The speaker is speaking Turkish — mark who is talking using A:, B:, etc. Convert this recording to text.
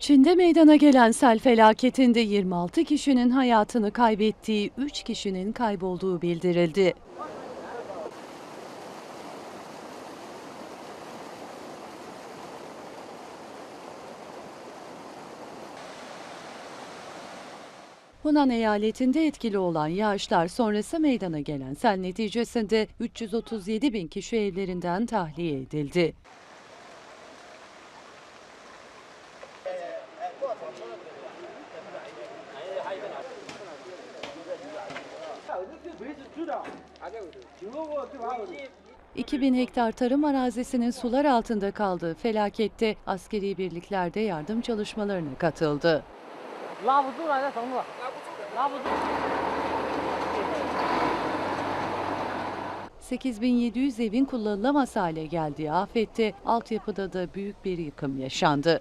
A: Çin'de meydana gelen sel felaketinde 26 kişinin hayatını kaybettiği, 3 kişinin kaybolduğu bildirildi. Hunan eyaletinde etkili olan yağışlar sonrası meydana gelen sel neticesinde 337 bin kişi evlerinden tahliye edildi. 2000 hektar tarım arazisinin sular altında kaldığı felakette askeri birliklerde yardım çalışmalarına katıldı. ...8700 evin kullanılamaz hale geldiği afette altyapıda da büyük bir yıkım yaşandı.